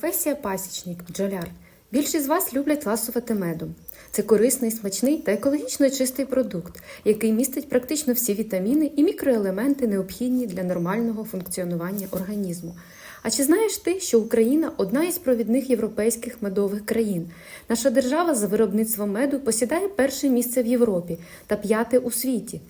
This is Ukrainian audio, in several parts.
Професія пасічник, бджоляр. Більшість з вас люблять ласувати медом. Це корисний, смачний та екологічно чистий продукт, який містить практично всі вітаміни і мікроелементи, необхідні для нормального функціонування організму. А чи знаєш ти, що Україна одна із провідних європейських медових країн? Наша держава за виробництвом меду посідає перше місце в Європі та п'яте у світі.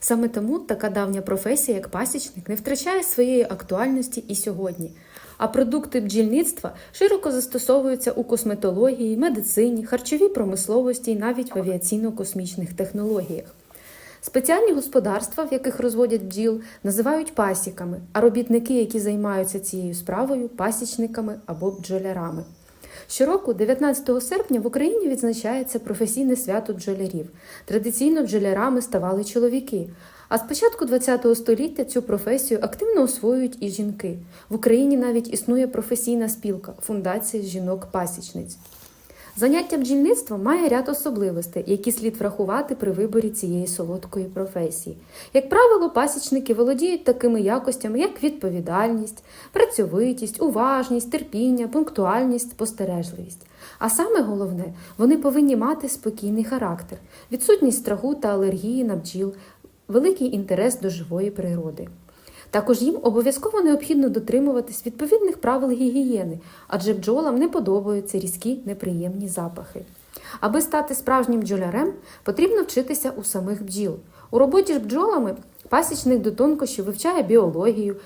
Саме тому така давня професія, як пасічник, не втрачає своєї актуальності і сьогодні. А продукти бджільництва широко застосовуються у косметології, медицині, харчовій промисловості і навіть в авіаційно-космічних технологіях. Спеціальні господарства, в яких розводять бджіл, називають пасіками, а робітники, які займаються цією справою, пасічниками або бджолярами. Щороку, 19 серпня, в Україні відзначається професійне свято бджолярів. Традиційно бджолярами ставали чоловіки. А з початку ХХ століття цю професію активно освоюють і жінки. В Україні навіть існує професійна спілка фундація жінок-пасічниць. Заняття бджільництвом має ряд особливостей, які слід врахувати при виборі цієї солодкої професії. Як правило, пасічники володіють такими якостями, як відповідальність, працьовитість, уважність, терпіння, пунктуальність, спостережливість. А саме головне, вони повинні мати спокійний характер, відсутність страху та алергії на бджіл, великий інтерес до живої природи. Також їм обов'язково необхідно дотримуватись відповідних правил гігієни, адже бджолам не подобаються різкі неприємні запахи. Аби стати справжнім бджолярем, потрібно вчитися у самих бджіл. У роботі з бджолами пасічник до тонкощів вивчає біологію,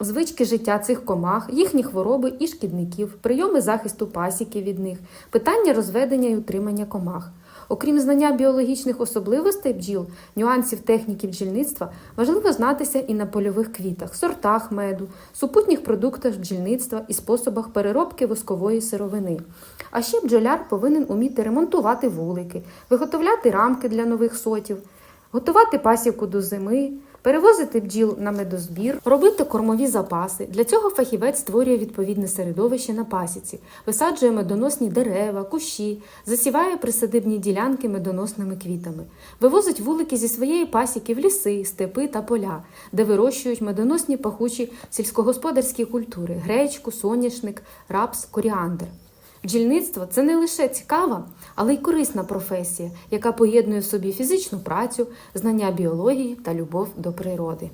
звички життя цих комах, їхні хвороби і шкідників, прийоми захисту пасіки від них, питання розведення і утримання комах. Окрім знання біологічних особливостей бджіл, нюансів техніки бджільництва, важливо знатися і на польових квітах, сортах меду, супутніх продуктах бджільництва і способах переробки воскової сировини. А ще бджоляр повинен уміти ремонтувати вулики, виготовляти рамки для нових сотів, готувати пасіку до зими, перевозити бджіл на медозбір, робити кормові запаси. Для цього фахівець створює відповідне середовище на пасіці, висаджує медоносні дерева, кущі, засіває присадибні ділянки медоносними квітами, вивозить вулики зі своєї пасіки в ліси, степи та поля, де вирощують медоносні пахучі сільськогосподарські культури гречку, соняшник, рапс, коріандр. Бджільництво це не лише цікава, але й корисна професія, яка поєднує в собі фізичну працю, знання біології та любов до природи.